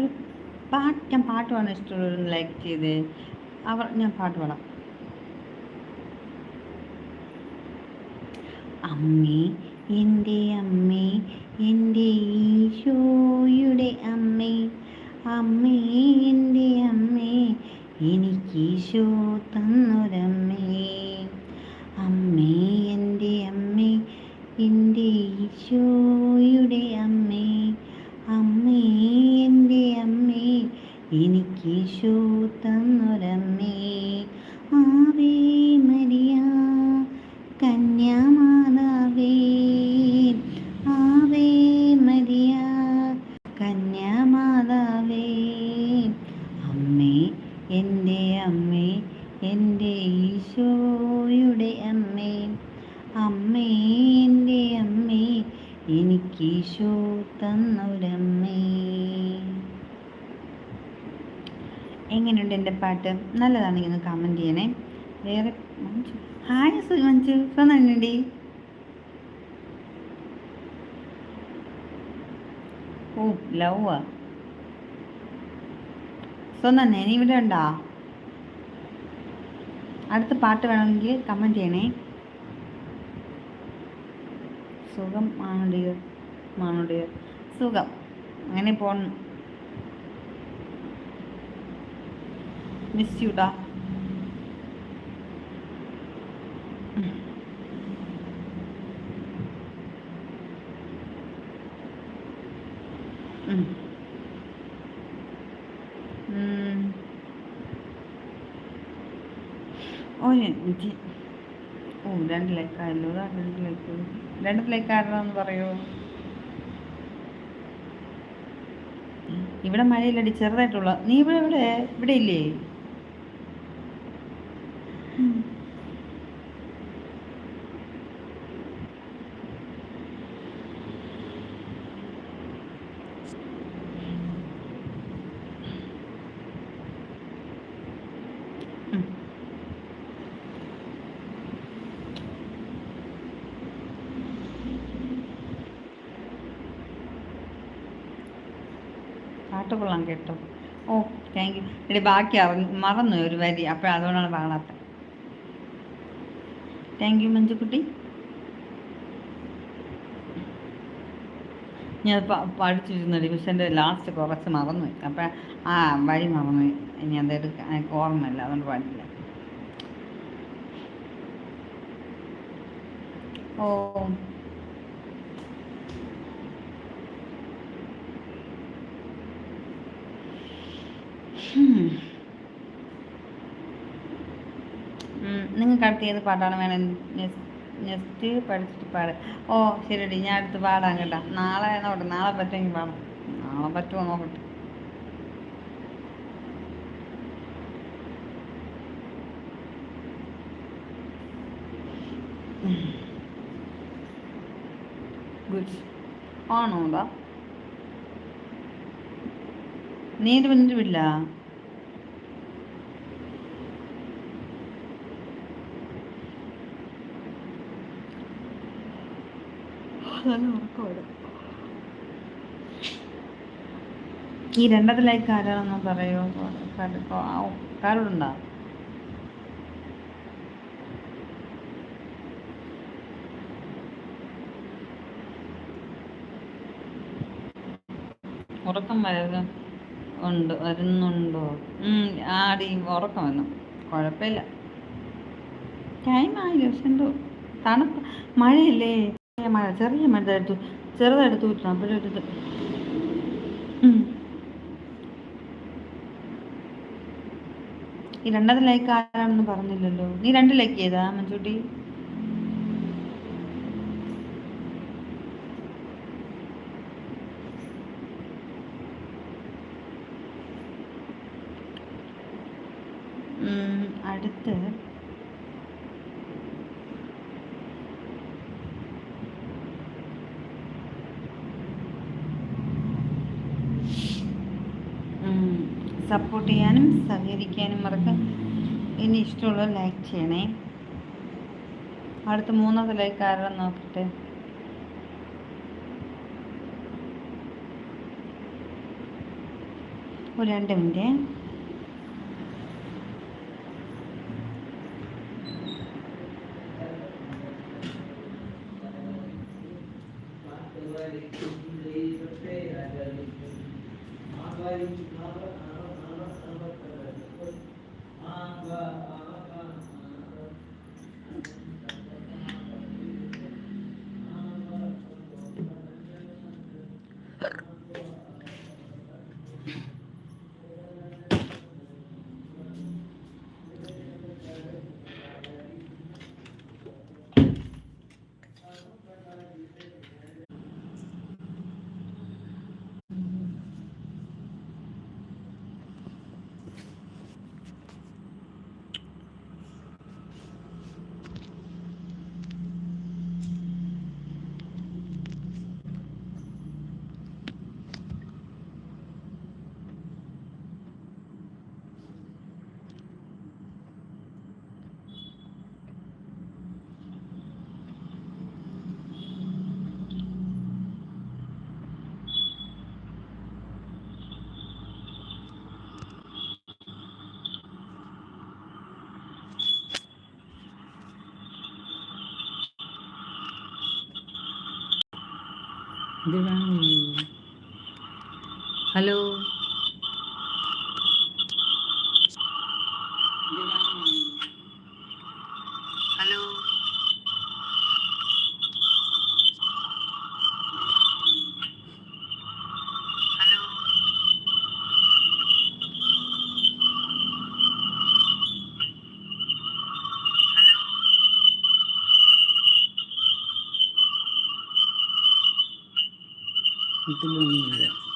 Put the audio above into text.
ഒരു പാട്ട് ഞാൻ പാട്ട് പാടാൻ ഇഷ്ടമുള്ളവർ ലൈക്ക് ചെയ്ത്. അവർ ഞാൻ പാട്ട് പാടാം. അമ്മേ എന്റെ അമ്മേ എന്റെ ഈശോയുടെ അമ്മേ അമ്മേ എന്റെ അമ്മേ എനിക്ക് ഈശോ തന്നൊരമ്മേ എന്റെ അമ്മേ എന്റെ ഈശോയുടെ അമ്മേ അമ്മേ എന്റെ അമ്മേ എനിക്ക് ഈശോ തന്നൊരമ്മേ. എങ്ങനെയുണ്ട് എന്റെ പാട്ട്? നല്ലതാണെങ്കിൽ ഒന്ന് കമന്റ് ചെയ്യണേ. വേറെ മഞ്ജു. ഹായ് മഞ്ജു. സ്വന്തണ്ടി ഓ ലവ്. സ്വന്തം നീ ഇവിടെ ഉണ്ടോ? അടുത്ത പാട്ട് വേണമെങ്കിൽ കമന്റ് ചെയ്യണേ. സുഖം ആണുടിയോ? ആണുടിയോ സുഖം. അങ്ങനെ പോണു മിസ് യുടാ ഓ എനിക്ക് ഓ രണ്ട് ലൈക്കായല്ലോ രണ്ട് ലൈക്ക് രണ്ട് ലൈക്ക് ആരണമെന്ന് പറയൂ. ഇവിടെ മഴയില്ലടി ചെറുതായിട്ടുള്ള. നീ ഇവിടെ ഇവിടെ ഇവിടെ ഇല്ലേ? പാട്ട് കൊള്ളാം കേട്ടോ. ഓ താങ്ക് യു എടി ബാക്കി മറന്നു ഒരു വരി അപ്പോൾ അതുകൊണ്ടാണ് പാടാത്തത് താങ്ക് യു മഞ്ജുക്കുട്ടി. ഞാൻ പഠിച്ചിരുന്നത് മിസ്സിന്റെ ലാസ്റ്റ് കുറച്ച് മറന്നു അപ്പം ആ വരി മറന്നു ഇനി അതെടുക്കാൻ ഓർമ്മയില്ല അതുകൊണ്ട് പാടില്ല. ഓ. നിങ്ങൾക്ക് അടുത്ത് ഏത് പാട്ടാണ് വേണം. നെക്സ്റ്റ് പഠിച്ചിട്ട് പാട്. ഓ ശരിയടി ഞാൻ അടുത്ത് പാടാം കേട്ടോ. നാളെ നോക്കട്ടെ നാളെ പറ്റുമെങ്കിൽ പാടാം. നാളെ പറ്റുമോ നോക്കട്ടെ. ഗുഡ് ആണോ നീ നല്ല ഉറക്കമാണ് ഈ രണ്ടത്തിലേക്ക് ആരാണെന്ന് പറയോ? കാരോടുണ്ടോ ഉറക്കം വരുക ഉണ്ട് വരുന്നുണ്ടോ? ആടി ഉറക്കം വന്നു. കുഴപ്പമില്ല. ടൈം ആയില്ല പക്ഷെ എന്തോ തണുപ്പ് മഴയില്ലേ? മഴ ചെറിയ മഴ എടുത്തു ചെറുതായിട്ട് തൂറ്റണം അപ്പോഴൊരിത് ഈ രണ്ടാമത്തെ ലൈക്ക് ആരാണെന്ന് പറഞ്ഞില്ലല്ലോ. നീ രണ്ട് ലൈക്ക് ചെയ്താ മഞ്ചൂട്ടി അടുത്ത് സപ്പോർട്ട് ചെയ്യാനും സഹകരിക്കാനും മറക്കാം. ഇനി ഇഷ്ടമുള്ള ലൈക്ക് ചെയ്യണേ. അടുത്ത മൂന്നാമത്തെ ലൈക്ക് ആരാണ് നോക്കട്ടെ. ഒരു രണ്ട് minute. Thank you. Diwali hello. Diwali Aleluia.